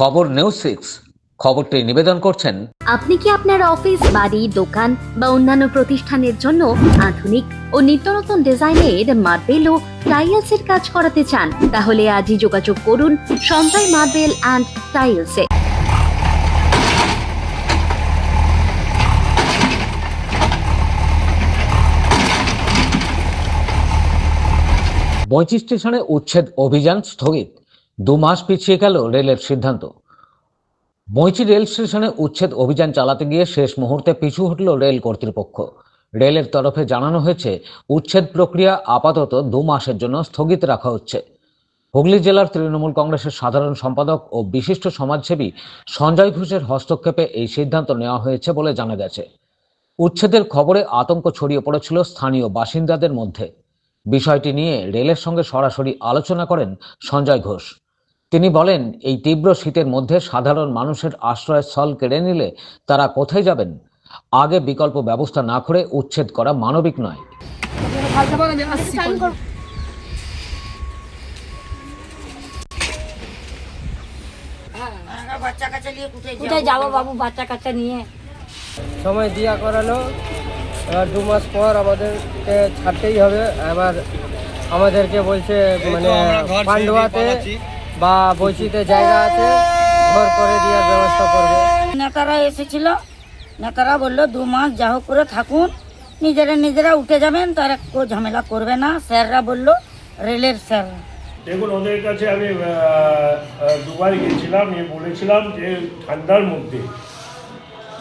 খবর news six খবরটি নিবেদন করছেন আপনি কি আপনার অফিস বাড়ি দোকান বা অন্যান্য প্রতিষ্ঠানের জন্য আধুনিক ও নিত্য নতুন ডিজাইনের মার্বেল ও টাইলসের কাজ করাতে চান? তাহলে আজই যোগাযোগ করুন সঞ্জয় মার্বেল অ্যান্ড টাইলসে বঁচি স্টেশনে উচ্ছেদ অভিযান স্থগিত। দু মাস পিছিয়ে গেল রেলের সিদ্ধান্ত। বঁচি রেল স্টেশনে উচ্ছেদ অভিযান চালাতে গিয়ে শেষ মুহূর্তে পিছু হটল রেল কর্তৃপক্ষ। রেলের তরফে জানানো হয়েছে, উচ্ছেদ প্রক্রিয়া আপাতত দু মাসের জন্য স্থগিত রাখা হচ্ছে। হুগলি জেলার তৃণমূল কংগ্রেসের সাধারণ সম্পাদক ও বিশিষ্ট সমাজসেবী সঞ্জয় ঘোষের হস্তক্ষেপে এই সিদ্ধান্ত নেওয়া হয়েছে বলে জানা গেছে। উচ্ছেদের খবরে আতঙ্ক ছড়িয়ে পড়েছিল স্থানীয় বাসিন্দাদের মধ্যে। বিষয়টি নিয়ে রেলের সঙ্গে সরাসরি আলোচনা করেন সঞ্জয় ঘোষ। তিনি বলেন এই তীব্র শীতের মধ্যে সাধারণ মানুষের আশ্রয়স্থল কেড়ে নিলে তারা কোথায় যাবেন? আগে বিকল্প ব্যবস্থা না করে উচ্ছেদ করা মানবিক নয়। কোথায় যাব বাবু বাচ্চা কাচ্চা নিয়ে? সময় দিয়া করালো। এবার দু মাস পর আমাদেরকে ছাড়তেই হবে। এবার আমাদেরকে বলছে মানে পান্ডুয়াতে বা বৈচিতে জায়গা আছে ঘর করে দেওয়ার ব্যবস্থা করবে। নেতারা এসেছিল। নেতারা বলল দু মাস যা হোক করে থাকুন নিজেরা নিজেরা উঠে যাবেন তারা কেউ ঝামেলা করবে না। স্যাররা বলল রেলের স্যাররা দেখুন ওদের কাছে আমি দুবার গেছিলাম নিয়ে বলেছিলাম যে ঠান্ডার মধ্যে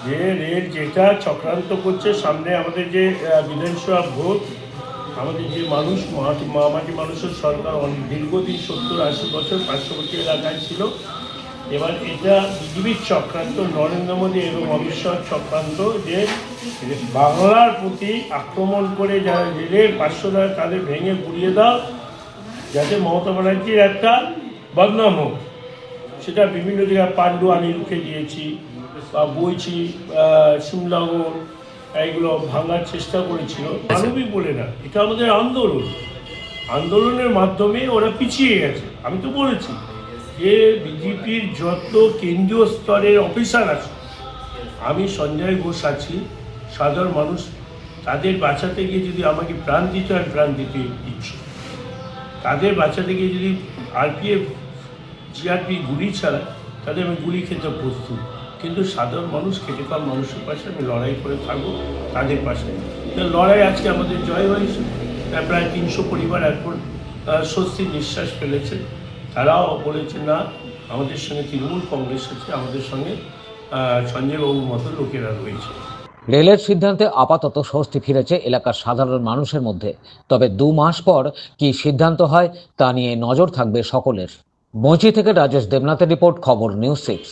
যে রেল যেটা চক্রান্ত করছে সামনে আমাদের যে বিধানসভা ভোট আমাদের যে মানুষ মাটি- মানুষের সরকার অনেক দীর্ঘদিন সত্তর আশি বছর পার্শ্ববর্তী এলাকায় ছিল। এবার এটা বিজেপির চক্রান্ত, নরেন্দ্র মোদী এবং অমিত শাহ চক্রান্ত যে বাংলার প্রতি আক্রমণ করে যারা রেলের পাঁচশো টাকা তাদের ভেঙে গুড়িয়ে দাও, যাতে মমতা ব্যানার্জির একটা বদনাম হোক। সেটা বিভিন্ন জায়গায় পাণ্ডু আমি রুখে দিয়েছি, বা বইছি শিমলাগর এইগুলো ভাঙার চেষ্টা করেছিল। মানবিক বলে না, এটা আমাদের আন্দোলন। আন্দোলনের মাধ্যমে ওরা পিছিয়ে গেছে। আমি তো বলেছি যে বিজেপির যত কেন্দ্রীয় স্তরের অফিসার আছে, আমি সঞ্জয় ঘোষ আছি, সাধারণ মানুষ, তাদের বাঁচাতে গিয়ে যদি আমাকে প্রাণ দিতে হয়, প্রাণ দিতে ইচ্ছুক তাদের বাচ্চাদের গিয়ে যদি আরপিএফ জিআরপি গুলি ছাড়া তাদের আমি গুলি খেতে প্রস্তুত। কিন্তু সাধারণ মানুষ খেটে খাওয়া মানুষের পাশে আমি লড়াই করে থাকব তাদের পাশে। লড়াই আজকে আমাদের জয় হয়েছে। তাই প্রায় তিনশো পরিবার এখন আহ, স্বস্তির নিঃশ্বাস ফেলেছে। তারাও বলেছে না আমাদের সঙ্গে তৃণমূল কংগ্রেস আছে আমাদের সঙ্গে সঞ্জয়বাবুর মতো লোকেরা রয়েছে। রেলের সিদ্ধান্তে আপাতত স্বস্তি ফিরেছে এলাকার সাধারণ মানুষের মধ্যে। তবে দু মাস পর কি সিদ্ধান্ত হয় তা নিয়ে নজর থাকবে সকলের। মঞ্চি থেকে রাজেশ দেবনাথের রিপোর্ট খবর নিউজ সিক্স।